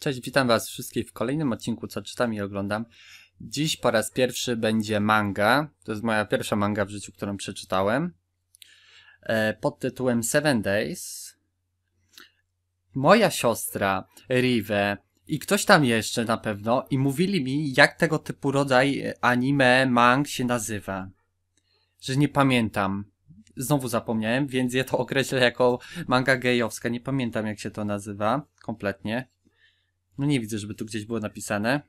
Cześć, witam was wszystkich w kolejnym odcinku Co czytam i oglądam. Dziś po raz pierwszy będzie manga. To jest moja pierwsza manga w życiu, którą przeczytałem. E, pod tytułem Seven Days. Moja siostra, Rive i ktoś tam jeszcze na pewno i mówili mi, jak tego typu rodzaj anime, mang się nazywa. Że nie pamiętam. Znowu zapomniałem, więc je to określę jako manga gejowska. Nie pamiętam, jak się to nazywa kompletnie. No nie widzę, żeby tu gdzieś było napisane.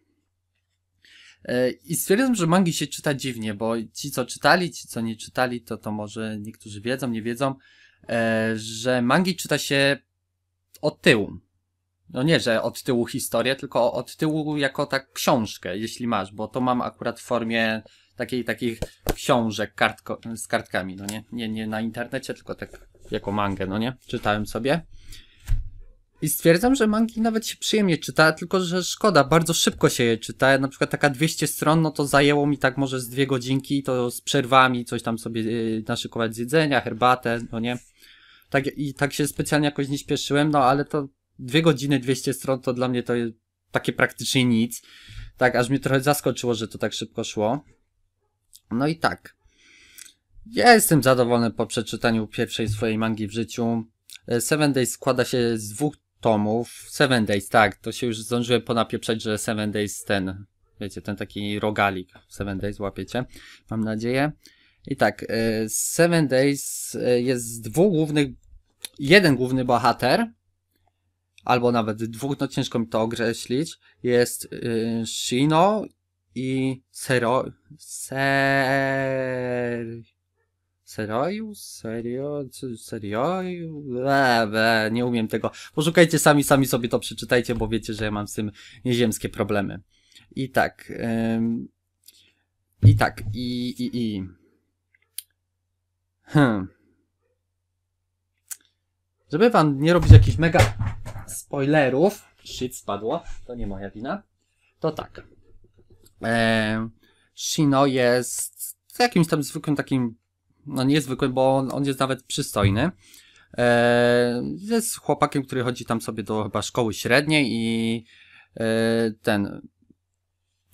E, I stwierdzam, że mangi się czyta dziwnie, bo ci, co czytali, ci, co nie czytali, to to może niektórzy wiedzą, nie wiedzą, e, że mangi czyta się od tyłu. No nie, że od tyłu historię, tylko od tyłu jako tak książkę, jeśli masz, bo to mam akurat w formie takiej, takich książek kartko, z kartkami, no nie? nie? Nie na internecie, tylko tak jako mangę, no nie? Czytałem sobie. I stwierdzam, że mangi nawet się przyjemnie czyta, tylko że szkoda, bardzo szybko się je czyta. Na przykład taka 200 stron, no to zajęło mi tak może z dwie godzinki, to z przerwami, coś tam sobie yy, naszykować z jedzenia, herbatę, no nie? Tak, I tak się specjalnie jakoś nie śpieszyłem, no ale to dwie godziny, 200 stron to dla mnie to jest takie praktycznie nic. Tak, aż mnie trochę zaskoczyło, że to tak szybko szło. No i tak. Ja jestem zadowolony po przeczytaniu pierwszej swojej mangi w życiu. Seven Days składa się z dwóch tomów. Seven Days, tak, to się już zdążyłem ponapieprzać, że Seven Days ten, wiecie, ten taki rogalik Seven Days łapiecie, mam nadzieję. I tak, e, Seven Days e, jest dwóch głównych, jeden główny bohater, albo nawet dwóch, no ciężko mi to określić, jest e, Shino i Sero, Ser... Seroju? Serio? Serio? nie umiem tego. Poszukajcie sami, sami sobie to przeczytajcie, bo wiecie, że ja mam z tym nieziemskie problemy. I tak. Ym, I tak. I, i, i. Hmm. Żeby wam nie robić jakichś mega spoilerów. Shit spadło. To nie moja wina. To tak. Eee, Shino jest jakimś tam zwykłym takim no niezwykły, bo on, on jest nawet przystojny. E, jest chłopakiem, który chodzi tam sobie do chyba szkoły średniej i e, ten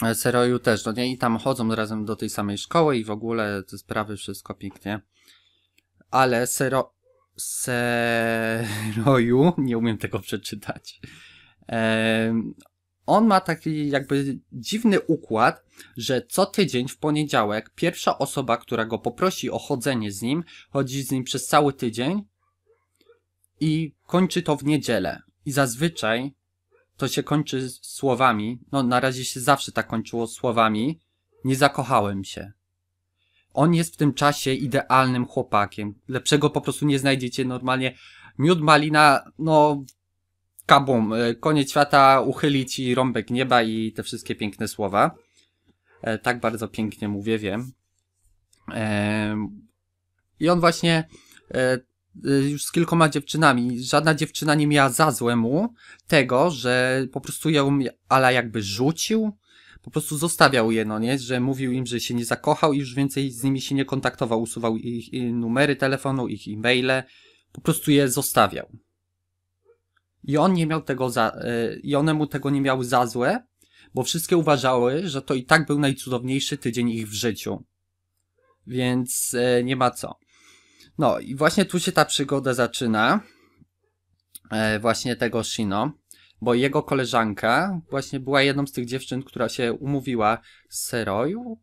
e, Seroju też, no nie? I tam chodzą razem do tej samej szkoły i w ogóle te sprawy, wszystko pięknie. Ale Sero... Seroju, nie umiem tego przeczytać. On ma taki jakby dziwny układ, że co tydzień w poniedziałek pierwsza osoba, która go poprosi o chodzenie z nim, chodzi z nim przez cały tydzień i kończy to w niedzielę. I zazwyczaj to się kończy słowami, no na razie się zawsze tak kończyło słowami, nie zakochałem się. On jest w tym czasie idealnym chłopakiem. Lepszego po prostu nie znajdziecie normalnie. Miód malina, no kabum, e, koniec świata, uchyli ci rąbek nieba i te wszystkie piękne słowa. E, tak bardzo pięknie mówię, wiem. E, I on właśnie już z kilkoma dziewczynami, żadna dziewczyna nie miała za złe mu tego, że po prostu ją ala jakby rzucił, po prostu zostawiał je, no nie, że mówił im, że się nie zakochał i już więcej z nimi się nie kontaktował, usuwał ich numery telefonu, ich e-maile, po prostu je zostawiał. I on nie miał tego za, e, i one mu tego nie miały za złe, bo wszystkie uważały, że to i tak był najcudowniejszy tydzień ich w życiu. Więc e, nie ma co. No i właśnie tu się ta przygoda zaczyna. E, właśnie tego Shino. Bo jego koleżanka właśnie była jedną z tych dziewczyn, która się umówiła z Seroju.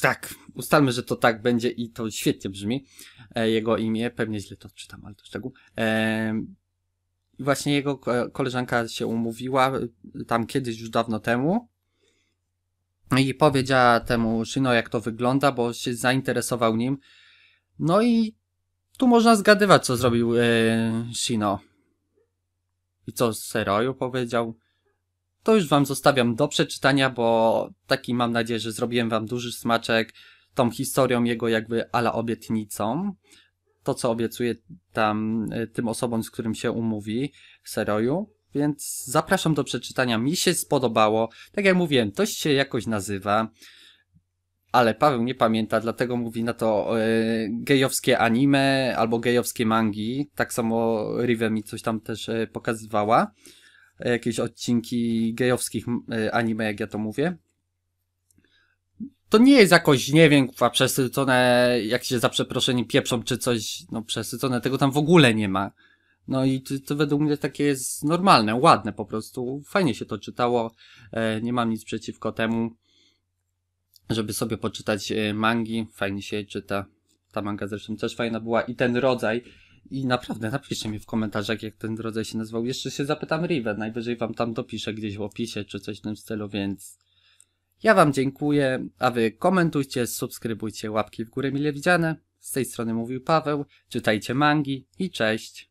Tak, ustalmy, że to tak będzie i to świetnie brzmi. E, jego imię, pewnie źle to czytam, ale to szczegół. E, i właśnie jego koleżanka się umówiła y, tam kiedyś już dawno temu. I powiedziała temu Shino, jak to wygląda, bo się zainteresował nim. No i tu można zgadywać, co zrobił yy, Shino. I co Seroju powiedział. To już wam zostawiam do przeczytania, bo taki mam nadzieję, że zrobiłem wam duży smaczek tą historią jego jakby ala obietnicą to, co obiecuje tam e, tym osobom, z którym się umówi Seroju. Więc zapraszam do przeczytania. Mi się spodobało. Tak jak mówiłem, to się jakoś nazywa. Ale Paweł nie pamięta, dlatego mówi na to e, gejowskie anime albo gejowskie mangi. Tak samo Rive mi coś tam też e, pokazywała. e, jakieś odcinki gejowskich anime, jak ja to mówię. To nie jest jakoś, nie wiem, kwa przesycone, jak się za przeproszeniem pieprzą, czy coś, no przesycone, tego tam w ogóle nie ma. No i to, to według mnie takie jest normalne, ładne po prostu. Fajnie się to czytało. E, nie mam nic przeciwko temu, żeby sobie poczytać e, mangi. Fajnie się czyta. Ta manga zresztą też fajna była i ten rodzaj. I naprawdę napiszcie mi w komentarzach, jak ten rodzaj się nazywał. Jeszcze się zapytam Riven. Najwyżej wam tam dopiszę gdzieś w opisie, czy coś w tym stylu, więc ja wam dziękuję, a wy komentujcie, subskrybujcie, łapki w górę mile widziane. Z tej strony mówił Paweł, czytajcie mangi i cześć.